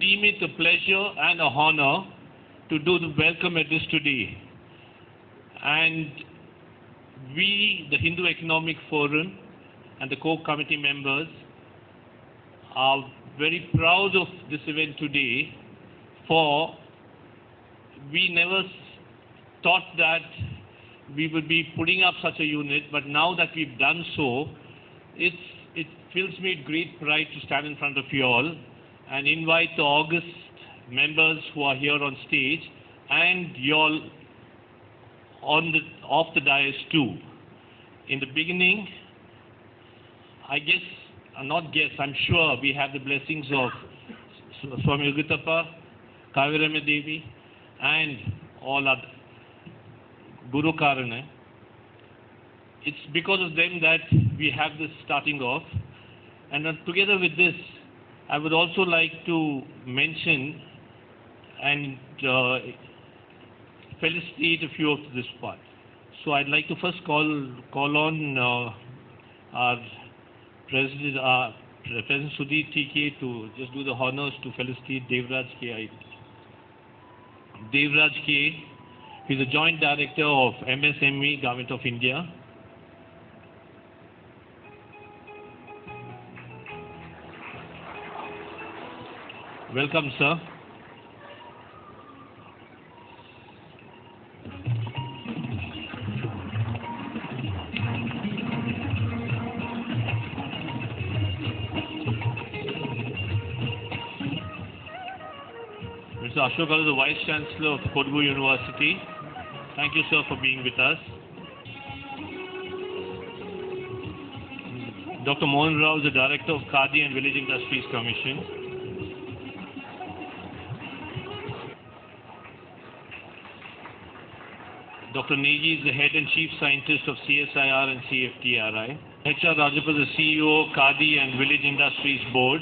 deem it a pleasure and a honor to do the welcome address today. And we, the Hindu Economic Forum and the core committee members, are very proud of this event today for we never thought that we would be putting up such a unit, but now that we've done so, it's, it fills me with great pride to stand in front of you all and invite the August members who are here on stage and you all on the, off the dais too. In the beginning, I guess, uh, not guess, I'm sure we have the blessings of Swami Ugutappa, Kavirama Devi, and all other Guru Karana. It's because of them that we have this starting off. And together with this, I would also like to mention and uh, felicitate a few of this part. So I'd like to first call call on uh, our President, uh, President Sudhir TK to just do the honors to felicitate Devraj K. Devraj K. He's a joint director of MSME Government of India. Welcome, sir. Mr. Ashok Garu, the Vice Chancellor of Kodagu University. Thank you, sir, for being with us. Dr. Mohan Rao is the Director of Khadi and Village Industries Commission. Dr. Neji is the Head and Chief Scientist of CSIR and CFTRI. HR Rajapal is the CEO, Khadi and Village Industries Board.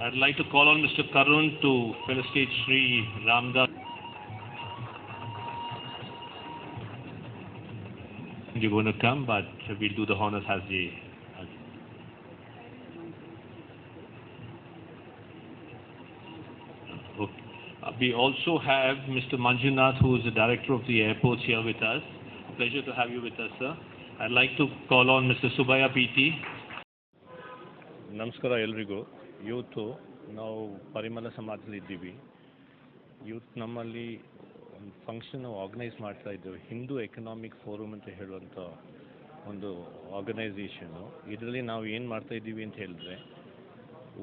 I'd like to call on Mr. Karun to felicitate Sri Ramdas. You're going to come, but we'll do the honors as the. As okay. Uh, we also have Mr. Manjunath, who is the director of the airports here with us. Pleasure to have you with us, sir. I'd like to call on Mr. Subaya PT. ನಮಸ್ಕಾರ ಎಲ್ರಿಗೂ ಇವತ್ತು ನಾವು ಪರಿಮಳ ಸಮಾಜದಲ್ಲಿ ಇದ್ದೀವಿ ಇವತ್ತು ನಮ್ಮಲ್ಲಿ function organise ಮಾಡ್ತಾ ಇದ್ದೇವೆ. ಹಿಂದೂ ಎಕನಾಮಿಕ್ ಫೋರಮ್ ಅಂತ ಹೇಳುವಂಥ ಒಂದು ಆರ್ಗನೈಸೇಷನು ಇದರಲ್ಲಿ ನಾವು ಏನು ಮಾಡ್ತಾ ಇದ್ದೀವಿ ಅಂತ ಹೇಳಿದ್ರೆ,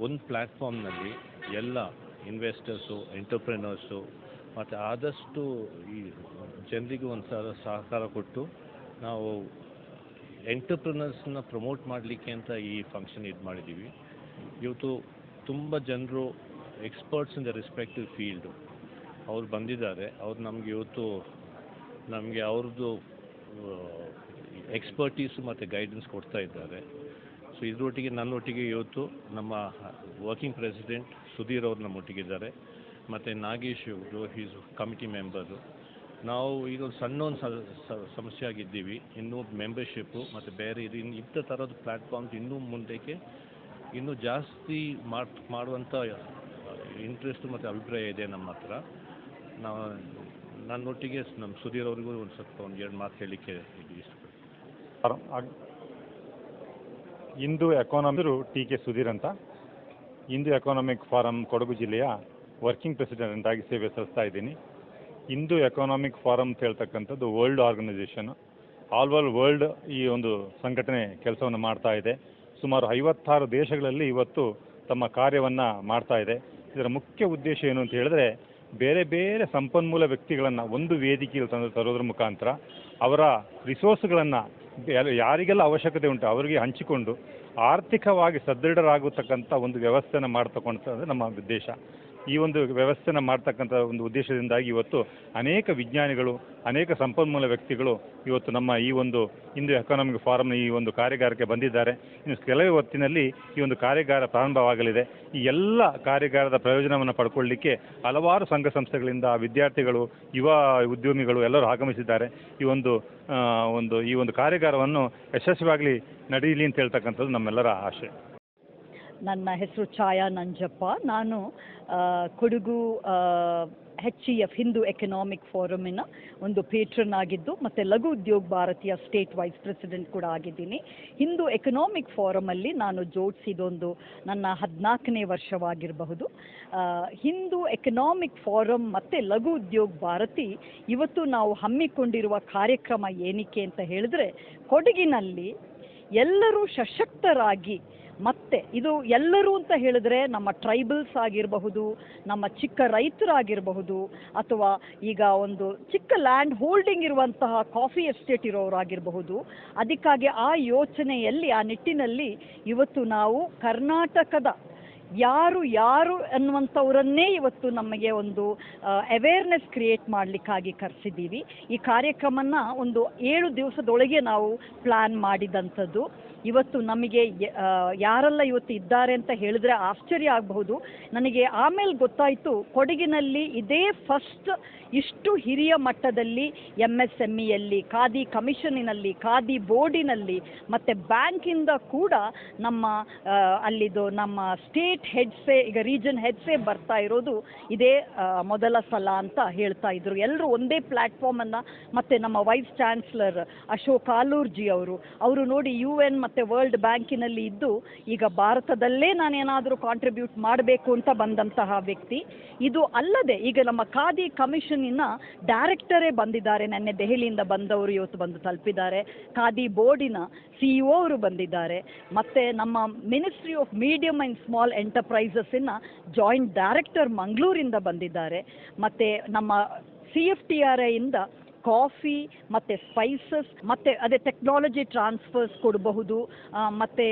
ಒಂದು ಪ್ಲ್ಯಾಟ್ಫಾರ್ಮ್ನಲ್ಲಿ ಎಲ್ಲ ಇನ್ವೆಸ್ಟರ್ಸು ಎಂಟರ್ಪ್ರೆನರ್ಸು ಮತ್ತು ಆದಷ್ಟು ಈ ಜನರಿಗೆ ಒಂದು ಸಲ ಸಹಕಾರ ಕೊಟ್ಟು ನಾವು ಎಂಟರ್ಪ್ರಿನರ್ಸ್ನ ಪ್ರಮೋಟ್ ಮಾಡಲಿಕ್ಕೆ ಅಂತ ಈ ಫಂಕ್ಷನ್ ಇದು ಮಾಡಿದ್ದೀವಿ. ಇವತ್ತು ತುಂಬ ಜನರು experts in the respective field ಅವ್ರು ಬಂದಿದ್ದಾರೆ. ಅವ್ರು ನಮಗೆ ಇವತ್ತು ನಮಗೆ ಅವ್ರದ್ದು ಎಕ್ಸ್ಪರ್ಟೀಸು ಮತ್ತು ಗೈಡೆನ್ಸ್ ಕೊಡ್ತಾ ಇದ್ದಾರೆ. ಸೊ ಇದರೊಟ್ಟಿಗೆ ನನ್ನೊಟ್ಟಿಗೆ ಇವತ್ತು ನಮ್ಮ ವರ್ಕಿಂಗ್ ಪ್ರೆಸಿಡೆಂಟ್ ಸುಧೀರ್ ಅವರು ನಮ್ಮೊಟ್ಟಿಗಿದ್ದಾರೆ. ಮತ್ತು ನಾಗೇಶ್ ಅವರು ಈಸ್ ಕಮಿಟಿ ಮೆಂಬರು ನಾವು ಈಗ ಸಣ್ಣ ಒಂದು ಸಮಸ್ಯೆ ಆಗಿದ್ದೀವಿ. ಇನ್ನೂ ಮೆಂಬರ್ಶಿಪ್ಪು ಮತ್ತು ಬೇರೆ ಇದು ಇನ್ನು ಇಂಥ ಥರದ ಪ್ಲ್ಯಾಟ್ಫಾರ್ಮ್ಸ್ ಇನ್ನೂ ಮುಂದಕ್ಕೆ ಇನ್ನೂ ಜಾಸ್ತಿ ಮಾಡ್ ಮಾಡುವಂಥ ಇಂಟ್ರೆಸ್ಟ್ ಮತ್ತು ಅಭಿಪ್ರಾಯ ಇದೆ ನಮ್ಮ ಹತ್ರ. ನಾವು ನನ್ನೊಟ್ಟಿಗೆ ನಮ್ಮ ಸುಧೀರ್ ಅವರಿಗೂ ಒಂದು ಸ್ವಲ್ಪ ಒಂದು ಎರಡು ಮಾತು ಹೇಳಲಿಕ್ಕೆ ಇಂದು ಎಕಾನಮಿರು ಟಿ ಕೆ ಸುಧೀರ್ ಅಂತ. ಇಂದು ಎಕಾನಮಿಕ್ ಫಾರಂ ಕೊಡಗು ಜಿಲ್ಲೆಯ ವರ್ಕಿಂಗ್ ಪ್ರೆಸಿಡೆಂಟ್ ಆಗಿ ಸೇವೆ ಸಲ್ಲಿಸ್ತಾ ಇದ್ದೀನಿ. ಇಂದು ಎಕಾನಮಿಕ್ ಫಾರಂ ಅಂತ ಹೇಳ್ತಕ್ಕಂಥದ್ದು world organisation all over world ಈ ಒಂದು ಸಂಘಟನೆ ಕೆಲಸವನ್ನು ಮಾಡ್ತಾ ಇದೆ. ಸುಮಾರು ಐವತ್ತಾರು ದೇಶಗಳಲ್ಲಿ ಇವತ್ತು ತಮ್ಮ ಕಾರ್ಯವನ್ನು ಮಾಡ್ತಾ ಇದೆ. ಇದರ ಮುಖ್ಯ ಉದ್ದೇಶ ಏನು ಅಂತ ಹೇಳಿದ್ರೆ ಬೇರೆ ಬೇರೆ ಸಂಪನ್ಮೂಲ ವ್ಯಕ್ತಿಗಳನ್ನು ಒಂದು ವೇದಿಕೆಯಲ್ಲಿ ತಂದು ತರೋದ್ರ ಮುಖಾಂತರ ಅವರ ರಿಸೋರ್ಸ್ಗಳನ್ನು ಯಾರಿಗೆಲ್ಲ ಅವಶ್ಯಕತೆ ಉಂಟು ಅವರಿಗೆ ಹಂಚಿಕೊಂಡು ಆರ್ಥಿಕವಾಗಿ ಸದೃಢರಾಗತಕ್ಕಂಥ ಒಂದು ವ್ಯವಸ್ಥೆಯನ್ನು ಮಾಡ್ತಕ್ಕಂಥದ್ದು ನಮ್ಮ ಉದ್ದೇಶ. ಈ ಒಂದು ವ್ಯವಸ್ಥೆನ ಮಾಡ್ತಕ್ಕಂಥ ಒಂದು ಉದ್ದೇಶದಿಂದಾಗಿ ಇವತ್ತು ಅನೇಕ ವಿಜ್ಞಾನಿಗಳು, ಅನೇಕ ಸಂಪನ್ಮೂಲ ವ್ಯಕ್ತಿಗಳು ಇವತ್ತು ನಮ್ಮ ಈ ಒಂದು ಇಂದು ಎಕಾನಮಿಕ್ ಫಾರಮ್ನ ಈ ಒಂದು ಕಾರ್ಯಾಗಾರಕ್ಕೆ ಬಂದಿದ್ದಾರೆ. ಇನ್ನು ಕೆಲವೇ ಹೊತ್ತಿನಲ್ಲಿ ಈ ಒಂದು ಕಾರ್ಯಾಗಾರ ಪ್ರಾರಂಭವಾಗಲಿದೆ. ಈ ಎಲ್ಲ ಕಾರ್ಯಾಗಾರದ ಪ್ರಯೋಜನವನ್ನು ಪಡ್ಕೊಳ್ಳಿಕ್ಕೆ ಹಲವಾರು ಸಂಘ ಸಂಸ್ಥೆಗಳಿಂದ ವಿದ್ಯಾರ್ಥಿಗಳು, ಯುವ ಉದ್ಯಮಿಗಳು ಎಲ್ಲರೂ ಆಗಮಿಸಿದ್ದಾರೆ. ಈ ಒಂದು ಒಂದು, ಈ ಒಂದು ಕಾರ್ಯಾಗಾರವನ್ನು ಯಶಸ್ವಿಯಾಗಲಿ ನಡೀಲಿ ಅಂತ ಹೇಳ್ತಕ್ಕಂಥದ್ದು ನಮ್ಮೆಲ್ಲರ ಆಶೆ. ನನ್ನ ಹೆಸರು ಛಾಯಾ ನಂಜಪ್ಪ. ನಾನು Kodagu H E F Hindu economic ಫೋರಮಿನ ಒಂದು ಪೇಟ್ರನ್ ಆಗಿದ್ದು, ಮತ್ತು ಲಘು ಉದ್ಯೋಗ ಭಾರತೀಯ ಸ್ಟೇಟ್ ವೈಸ್ ಪ್ರೆಸಿಡೆಂಟ್ ಕೂಡ ಆಗಿದ್ದೀನಿ. ಹಿಂದೂ ಎಕನಾಮಿಕ್ ಫೋರಮಲ್ಲಿ ನಾನು ಜೋಡಿಸಿದೊಂದು ನನ್ನ ಹದಿನಾಲ್ಕನೇ ವರ್ಷವಾಗಿರಬಹುದು. ಹಿಂದೂ ಎಕನಾಮಿಕ್ ಫೋರಮ್ ಮತ್ತು ಲಘು ಉದ್ಯೋಗ ಭಾರತಿ, ಇವತ್ತು ನಾವು ಹಮ್ಮಿಕೊಂಡಿರುವ ಕಾರ್ಯಕ್ರಮ ಏನಕ್ಕೆ ಅಂತ ಹೇಳಿದ್ರೆ, ಕೊಡಗಿನಲ್ಲಿ ಎಲ್ಲರೂ ಸಶಕ್ತರಾಗಿ ಮತ್ತೆ ಇದು ಎಲ್ಲರೂ ಅಂತ ಹೇಳಿದ್ರೆ ನಮ್ಮ ಟ್ರೈಬಲ್ಸ್ ಆಗಿರಬಹುದು, ನಮ್ಮ ಚಿಕ್ಕ ರೈತರಾಗಿರಬಹುದು, ಅಥವಾ ಈಗ ಒಂದು ಚಿಕ್ಕ ಲ್ಯಾಂಡ್ ಹೋಲ್ಡಿಂಗ್ ಇರುವಂತಹ ಕಾಫಿ ಎಸ್ಟೇಟ್ ಇರೋರಾಗಿರಬಹುದು ಅದಕ್ಕಾಗಿ ಆ ಯೋಚನೆಯಲ್ಲಿ, ಆ ನಿಟ್ಟಿನಲ್ಲಿ ಇವತ್ತು ನಾವು ಕರ್ನಾಟಕದ ಯಾರು ಯಾರು ಅನ್ನುವಂಥವರನ್ನೇ ಇವತ್ತು ನಮಗೆ ಒಂದು ಅವೇರ್ನೆಸ್ ಕ್ರಿಯೇಟ್ ಮಾಡಲಿಕ್ಕಾಗಿ ಕರೆಸಿದ್ದೀವಿ. ಈ ಕಾರ್ಯಕ್ರಮನ ಒಂದು ಏಳು ದಿವಸದೊಳಗೆ ನಾವು ಪ್ಲ್ಯಾನ್ ಮಾಡಿದಂಥದ್ದು. ಇವತ್ತು ನಮಗೆ ಯಾರೆಲ್ಲ ಇವತ್ತು ಇದ್ದಾರೆ ಅಂತ ಹೇಳಿದ್ರೆ ಆಶ್ಚರ್ಯ ಆಗಬಹುದು. ನನಗೆ ಆಮೇಲೆ ಗೊತ್ತಾಯಿತು, ಕೊಡಗಿನಲ್ಲಿ ಇದೇ ಫಸ್ಟ್ ಇಷ್ಟು ಹಿರಿಯ ಮಟ್ಟದಲ್ಲಿ ಎಂ ಎಸ್ ಎಂ ಇಯಲ್ಲಿ ಖಾದಿ ಕಮಿಷನಿನಲ್ಲಿ, ಖಾದಿ ಬೋರ್ಡಿನಲ್ಲಿ, ಮತ್ತು ಬ್ಯಾಂಕಿಂದ ಕೂಡ ನಮ್ಮ ಅಲ್ಲಿದು ನಮ್ಮ ಸ್ಟೇಟ್ ಹೆಡ್ಸೇ ಈಗ ರೀಜನ್ ಹೆಡ್ಸೇ ಬರ್ತಾ ಇರೋದು ಇದೇ ಮೊದಲ ಸಲ ಅಂತ ಹೇಳ್ತಾ ಇದ್ರು. ಎಲ್ಲರೂ ಒಂದೇ ಪ್ಲ್ಯಾಟ್ಫಾರ್ಮನ್ನು ಮತ್ತು ನಮ್ಮ ವೈಸ್ ಚಾನ್ಸಲರ್ ಅಶೋಕ್ ಆಲೂರ್ಜಿ ಅವರು. ಅವರು ನೋಡಿ ಯು ಎನ್ ಮತ್ತು ವರ್ಲ್ಡ್ ಬ್ಯಾಂಕಿನಲ್ಲಿ ಇದ್ದು ಈಗ ಭಾರತದಲ್ಲೇ ನಾನೇನಾದರೂ ಕಾಂಟ್ರಿಬ್ಯೂಟ್ ಮಾಡಬೇಕು ಅಂತ ಬಂದಂತಹ ವ್ಯಕ್ತಿ. ಇದು ಅಲ್ಲದೆ ಈಗ ನಮ್ಮ ಖಾದಿ ಕಮಿಷನಿನ ಡೈರೆಕ್ಟರೇ ಬಂದಿದ್ದಾರೆ. ನೆನ್ನೆ ದೆಹಲಿಯಿಂದ ಬಂದವರು ಇವತ್ತು ಬಂದು ತಲುಪಿದ್ದಾರೆ. ಖಾದಿ ಬೋರ್ಡಿನ ಸಿಇಒ ಅವರು ಬಂದಿದ್ದಾರೆ. ಮತ್ತೆ ನಮ್ಮ ministry of medium and small ಎಂಟರ್ಪ್ರೈಸಸ್ಸಿನ joint director ಮಂಗಳೂರಿಂದ ಬಂದಿದ್ದಾರೆ. ಮತ್ತು ನಮ್ಮ ಸಿ ಎಫ್ ಟಿ ಆರ್ ಐಯಿಂದ ಕಾಫಿ, ಮತ್ತು ಸ್ಪೈಸಸ್ ಮತ್ತು ಅದೇ ಟೆಕ್ನಾಲಜಿ ಟ್ರಾನ್ಸ್ಫರ್ಸ್ ಕೊಡಬಹುದು. ಮತ್ತು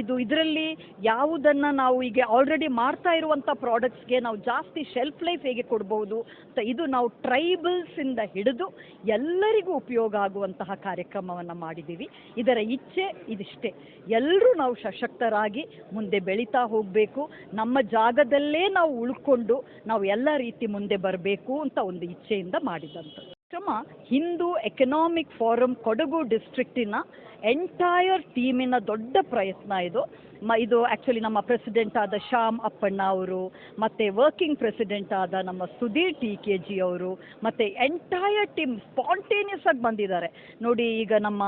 ಇದು ಇದರಲ್ಲಿ ಯಾವುದನ್ನು ನಾವು ಈಗ ಆಲ್ರೆಡಿ ಮಾಡ್ತಾ ಇರುವಂಥ ಪ್ರಾಡಕ್ಟ್ಸ್ಗೆ ನಾವು ಜಾಸ್ತಿ ಶೆಲ್ಫ್ ಲೈಫ್ ಹೇಗೆ ಕೊಡಬಹುದು ಅಂತ ಇದು ನಾವು ಟ್ರೈಬಲ್ಸಿಂದ ಹಿಡಿದು ಎಲ್ಲರಿಗೂ ಉಪಯೋಗ ಆಗುವಂತಹ ಕಾರ್ಯಕ್ರಮವನ್ನು ಮಾಡಿದ್ದೀವಿ. ಇದರ ಇಚ್ಛೆ ಇದಿಷ್ಟೇ. ಎಲ್ಲರೂ ನಾವು ಸಶಕ್ತರಾಗಿ ಮುಂದೆ ಬೆಳೀತಾ ಹೋಗಬೇಕು. ನಮ್ಮ ಜಾಗದಲ್ಲೇ ನಾವು ಉಳ್ಕೊಂಡು ನಾವು ಎಲ್ಲ ರೀತಿ ಮುಂದೆ ಬರಬೇಕು ಅಂತ ಒಂದು ಇಚ್ಛೆಯಿಂದ ಮಾಡಿದಂಥದ್ದು. ಕ್ರಮ ಹಿಂದೂ ಎಕನಾಮಿಕ್ ಫಾರಮ್ ಕೊಡಗು ಡಿಸ್ಟ್ರಿಕ್ಟಿನ ಎಂಟೈರ್ ಟೀಮಿನ ದೊಡ್ಡ ಪ್ರಯತ್ನ ಇದು. ಮ, ಇದು ಆ್ಯಕ್ಚುಲಿ ನಮ್ಮ ಪ್ರೆಸಿಡೆಂಟ್ ಆದ ಶ್ಯಾಮ್ ಅಪ್ಪಣ್ಣ ಅವರು, ಮತ್ತು ವರ್ಕಿಂಗ್ ಪ್ರೆಸಿಡೆಂಟ್ ಆದ ನಮ್ಮ ಸುಧೀರ್ ಟಿ ಕೆ ಜಿ ಅವರು, ಮತ್ತು ಎಂಟೈರ್ ಟೀಮ್ ಸ್ಪಾಂಟೇನಿಯಸ್ ಆಗಿ ಬಂದಿದ್ದಾರೆ. ನೋಡಿ ಈಗ ನಮ್ಮ